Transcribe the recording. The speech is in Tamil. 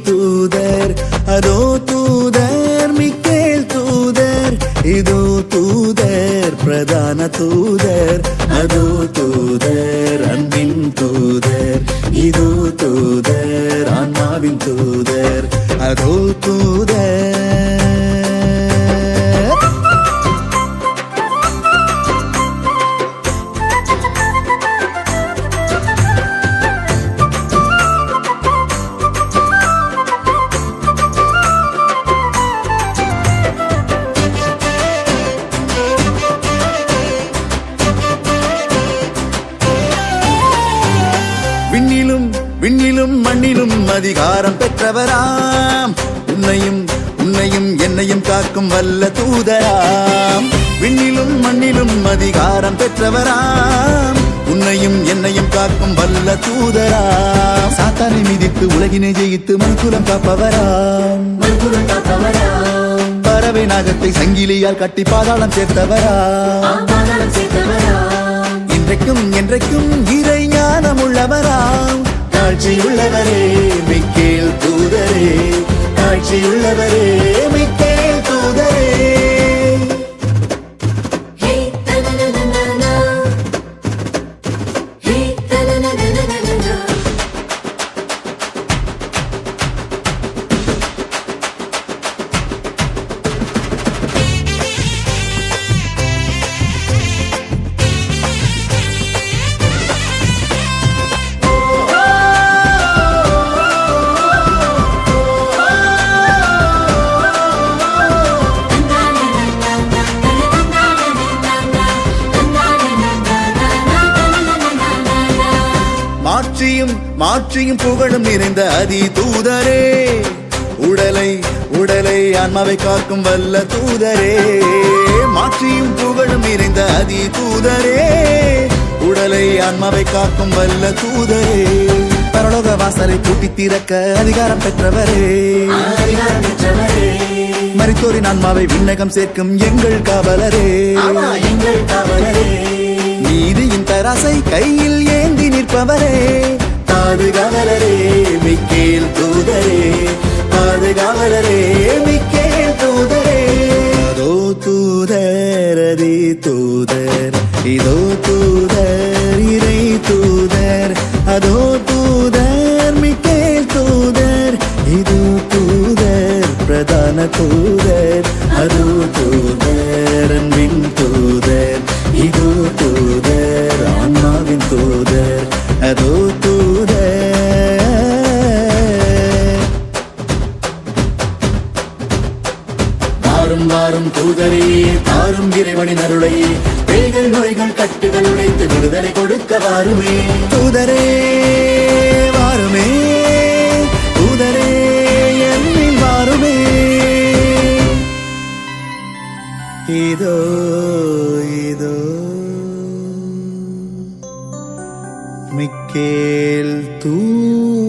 தூதர். அதோ தூதர் மிக்கேல் தூதர். இதோ தூதர் பிரதான தூதர். அதோ தூதர் அன்பின் தூதர். இதோ தூதர் ஆன்மாவின் தூதர். அதோ தூதர். மண்ணிலும் அதிகாரம் பெற்றவராம். உன்னையும் உன்னையும் என்னையும் காக்கும் வல்ல தூதராம். விண்ணிலும் மண்ணிலும் அதிகாரம் பெற்றவராம். உன்னையும் என்னையும் காக்கும் வல்ல தூதராம். சாத்தானை மிதித்து உலகினை ஜெயித்து மனுக்குலம் காப்பவராம். பறவை நாகத்தை சங்கிலியால் கட்டி பாதாளம் சேர்த்தவராம். இன்றைக்கும் என்றைக்கும் இறை ஞானம் உள்ளவராம் உள்ளவரே மிக்கேல் தூதரே காட்சியுள்ளவரே. மாட்சியும் மாட்சியும் புகழும் நிறைந்த அதி தூதரே உடலை உடலை ஆன்மாவை காக்கும் வல்ல தூதரே. மாட்சியும் புகழும் நிறைந்த அதி தூதரே உடலை ஆன்மாவை காக்கும் வல்ல தூதரே. பரலோக வாசலை பூட்டி திறக்க அதிகாரம் பெற்றவரே. மரித்தோரின் ஆன்மாவை விண்ணகம் சேர்க்கும் எங்கள் காவலரே. எங்கள் காவலரே. நீதியின் தராசை கையில் ஏந்தி நிற்பவரே. பாதுகாவலரே மிக்கேல் தூதரே. பாதுகாவலரே மிக்கேல் தூதரே. அதோ தூதர் அதி தூதர். இதோ தூதர் இறை தூதர். அதோ தூதர் மிக்கேல் தூதர். இது தூதர் பிரதான தூதர். வாரும் வாரும் தூதரே தாரும் இறைவனின் அருளை. பேய்கள் நோய்கள் கட்டுகள் உடைத்து விடுதலை கொடுக்க வாருமே. தூதரே வாருமே. தூதரே என்னில் வாருமே. இதோ இதோ. மிக்கேல் தூ